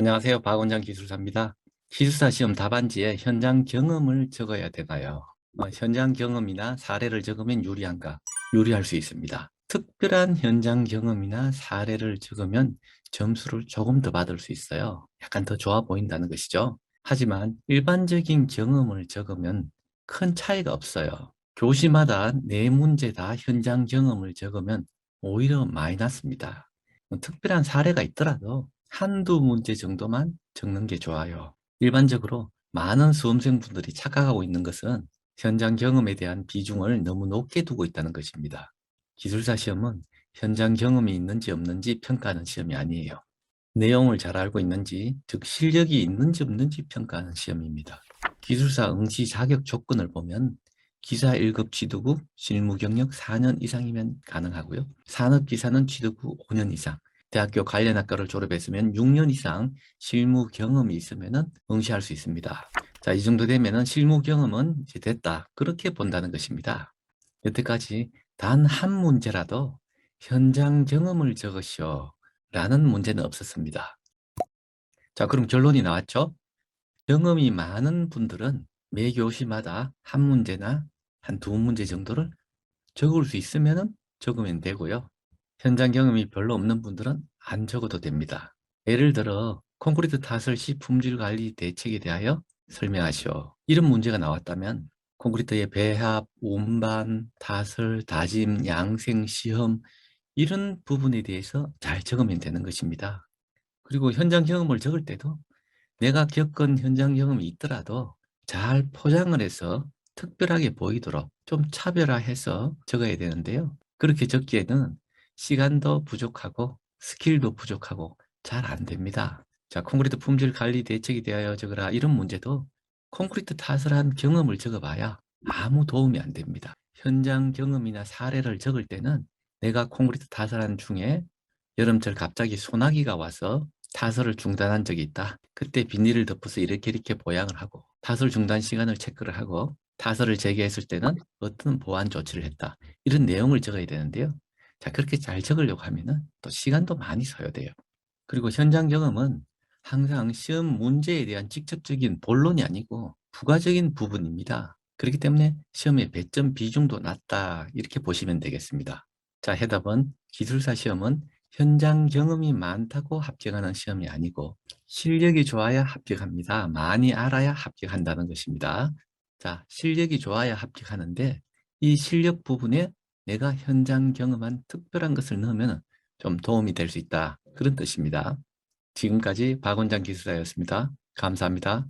안녕하세요. 박원장 기술사입니다. 기술사 시험 답안지에 현장 경험을 적어야 되나요? 어, 현장 경험이나 사례를 적으면 유리한가? 유리할 수 있습니다. 특별한 현장 경험이나 사례를 적으면 점수를 조금 더 받을 수 있어요. 약간 더 좋아 보인다는 것이죠. 하지만 일반적인 경험을 적으면 큰 차이가 없어요. 교시마다 네 문제 다 현장 경험을 적으면 오히려 마이너스입니다. 뭐 특별한 사례가 있더라도 한두 문제 정도만 적는 게 좋아요. 일반적으로 많은 수험생분들이 착각하고 있는 것은 현장 경험에 대한 비중을 너무 높게 두고 있다는 것입니다. 기술사 시험은 현장 경험이 있는지 없는지 평가하는 시험이 아니에요. 내용을 잘 알고 있는지, 즉 실력이 있는지 없는지 평가하는 시험입니다. 기술사 응시 자격 조건을 보면 기사 1급 취득 후 실무 경력 4년 이상이면 가능하고요. 산업기사는 취득 후 5년 이상, 대학교 관련 학과를 졸업했으면 6년 이상 실무 경험이 있으면 응시할 수 있습니다. 자, 이 정도 되면 실무 경험은 이제 됐다. 그렇게 본다는 것입니다. 여태까지 단 한 문제라도 현장 경험을 적으시오. 라는 문제는 없었습니다. 자, 그럼 결론이 나왔죠? 경험이 많은 분들은 매 교시마다 한 문제나 한 두 문제 정도를 적을 수 있으면 적으면 되고요. 현장 경험이 별로 없는 분들은 안 적어도 됩니다. 예를 들어 콘크리트 타설 시 품질 관리 대책에 대하여 설명하시오. 이런 문제가 나왔다면 콘크리트의 배합, 운반, 타설, 다짐, 양생, 시험 이런 부분에 대해서 잘 적으면 되는 것입니다. 그리고 현장 경험을 적을 때도 내가 겪은 현장 경험이 있더라도 잘 포장을 해서 특별하게 보이도록 좀 차별화해서 적어야 되는데요. 그렇게 적기에는 시간도 부족하고 스킬도 부족하고 잘 안 됩니다. 자, 콘크리트 품질 관리 대책에 대하여 적어라 이런 문제도 콘크리트 타설한 경험을 적어봐야 아무 도움이 안 됩니다. 현장 경험이나 사례를 적을 때는 내가 콘크리트 타설한 중에 여름철 갑자기 소나기가 와서 타설을 중단한 적이 있다. 그때 비닐을 덮어서 이렇게 이렇게 보양을 하고 타설 중단 시간을 체크를 하고 타설을 재개했을 때는 어떤 보안 조치를 했다. 이런 내용을 적어야 되는데요. 자, 그렇게 잘 적으려고 하면은 또 시간도 많이 소요돼요. 그리고 현장 경험은 항상 시험 문제에 대한 직접적인 본론이 아니고 부가적인 부분입니다. 그렇기 때문에 시험의 배점 비중도 낮다 이렇게 보시면 되겠습니다. 자, 해답은 기술사 시험은 현장 경험이 많다고 합격하는 시험이 아니고 실력이 좋아야 합격합니다. 많이 알아야 합격한다는 것입니다. 자, 실력이 좋아야 합격하는데 이 실력 부분에 내가 현장 경험한 특별한 것을 넣으면 좀 도움이 될 수 있다. 그런 뜻입니다. 지금까지 박 원장 기술사였습니다. 감사합니다.